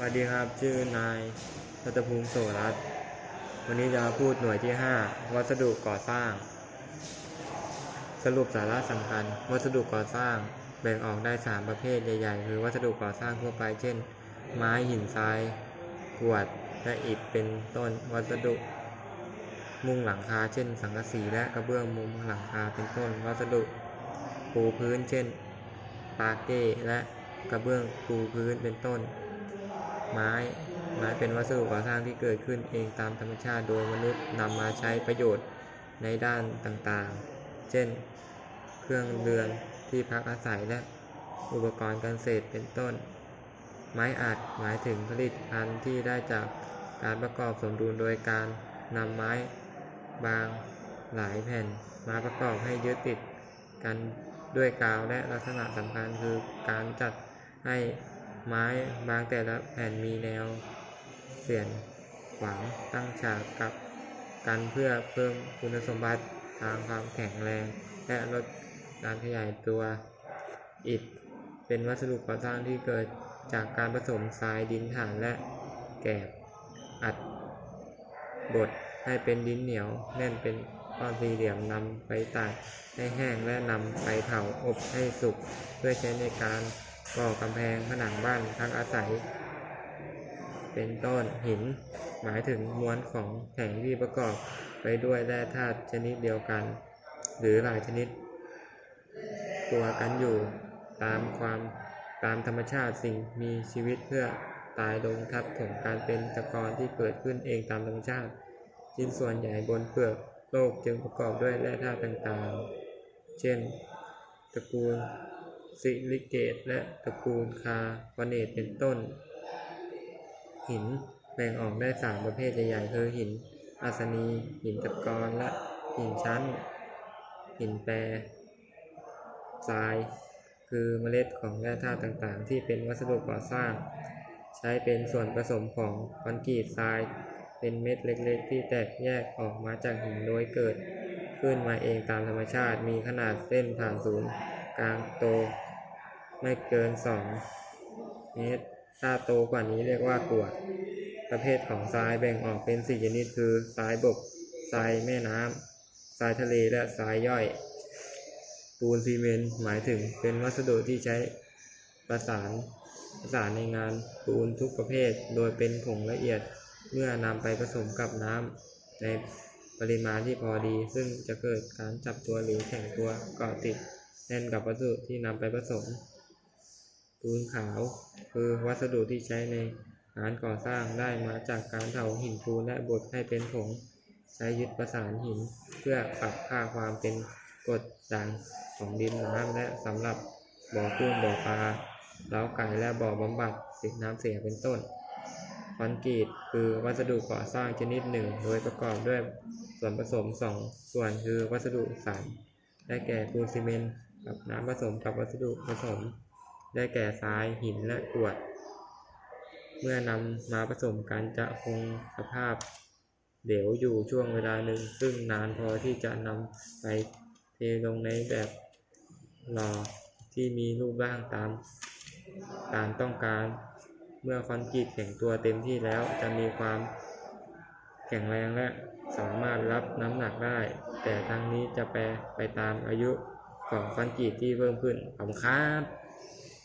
สวัสดีครับ ชื่อนายรัตภูมิโสรัตวันนี้จะพูดหน่วยที่ 5 วัสดุก่อสร้าง สรุปสาระสำคัญ วัสดุก่อสร้าง แบ่งออกได้ 3 ประเภทใหญ่ๆ คือวัสดุก่อสร้างทั่วไป เช่น ไม้หินทรายกวดและอิฐเป็นต้น วัสดุ มุงหลังคา เช่น สังกะสีและกระเบื้องมุงหลังคาเป็นต้น วัสดุปูพื้น เช่นปาเก้และกระเบื้องปูพื้นเป็นต้น ไม้ ไม้เป็นวัสดุก่อสร้างที่เกิดขึ้นเองตามธรรมชาติโดยมนุษย์นำมาใช้ประโยชน์ในด้านต่างๆ เช่น เครื่องเรือนที่พักอาศัยและอุปกรณ์การเกษตรเป็นต้น ไม้อัดหมายถึงผลิตภัณฑ์ที่ได้จากการประกอบสมดุลโดยการนำไม้บางหลายแผ่นมาประกอบให้ยึดติดกันด้วยกาวและลักษณะสำคัญคือการจัดให้ ไม้บางแต่ละแผ่นมีแนวเสียนขวางตั้งฉากกับกันเพื่อเพิ่มคุณสมบัติทางความแข็งแรง และลดการขยายตัวอิฐเป็นวัสดุก่อสร้างที่เกิดจากการผสมทรายดินถ่านและแกบอัดบดให้เป็นดินเหนียวแน่นเป็นก้อนสี่เหลี่ยมนำไปตากให้แห้งและนำไปเผาอบให้สุกเพื่อใช้ในการ ก่อกำแพงผนังบ้านพักอาศัย เป็นต้นหิน หมายถึงมวลของแข็งที่ประกอบไปด้วยแร่ธาตุชนิดเดียวกัน หรือหลายชนิด ตัวกันอยู่ตามความตามธรรมชาติสิ่งมีชีวิตเพื่อตายลงทับถมการเป็นตะกอนที่เกิดขึ้นเองตามธรรมชาติชิ้นส่วนใหญ่บนเปลือกโลกจึงประกอบด้วยแร่ธาตุต่างๆ เช่น ตระกูล ซิลิเกตและตระกูลคาร์บอเนตเป็นต้น หินแบ่งออกได้สามประเภทใหญ่ๆคือหินอาสนี หินตะกอนและหินชั้น หินแปรทราย คือเมล็ดของแร่ธาตุต่างๆ ที่เป็นวัสดุก่อสร้าง ใช้เป็นส่วนผสมของคอนกรีตทราย เป็นเม็ดเล็กๆ ที่แตกแยกออกมาจากหินโดยเกิด ขึ้นมาเองตามธรรมชาติมีขนาดเส้นผ่านศูนย์ กลางโต ไม่เกิน 2 เมตร ถ้าโตกว่านี้เรียกว่ากวด ประเภทของทรายแบ่งออกเป็นสี่ชนิดคือทรายบกทรายแม่น้ำทรายทะเลและทรายย่อย ปูนซีเมนต์หมายถึงเป็นวัสดุที่ใช้ประสานประสานในงานปูนทุกประเภท โดยเป็นผงละเอียดเมื่อนำไปผสมกับน้ำในปริมาณที่พอดี ซึ่งจะเกิดการจับตัวหรือแข็งตัวเกาะติด แน่นกับวัสดุที่นำไปผสม ปูนขาวคือวัสดุที่ใช้ในงานก่อสร้างได้มาจากการเผาหินปูนและบดให้เป็นผงใช้ยึดประสานหิน เพื่อปรับค่าความเป็นกรดด่างของดินน้ำและสำหรับบ่อกุ้งบ่อปลาเล้าไก่และบ่อบำบัดสิ่งน้ำเสียเป็นต้นคอนกรีตคือวัสดุก่อสร้างชนิดหนึ่ง โดยประกอบด้วยส่วนผสมสองส่วนคือวัสดุสามได้แก่ปูนซีเมนต์ กับน้ำผสมกับวัสดุผสม ได้แก่ทรายหินและกรวด เมื่อนำมาผสมกันจะคงสภาพเดี๋ยวอยู่ช่วงเวลาหนึ่ง ซึ่งนานพอที่จะนำไปเทลงในแบบหล่อที่มีรูปร่างตามการต้องการ เมื่อคอนกรีตแข็งตัวเต็มที่แล้วจะมีความแข็งแรงและสามารถรับน้ำหนักได้ แต่ทั้งนี้จะแปรไปตามอายุ ของคอนกรีตที่เพิ่มขึ้นขอบคุณครับ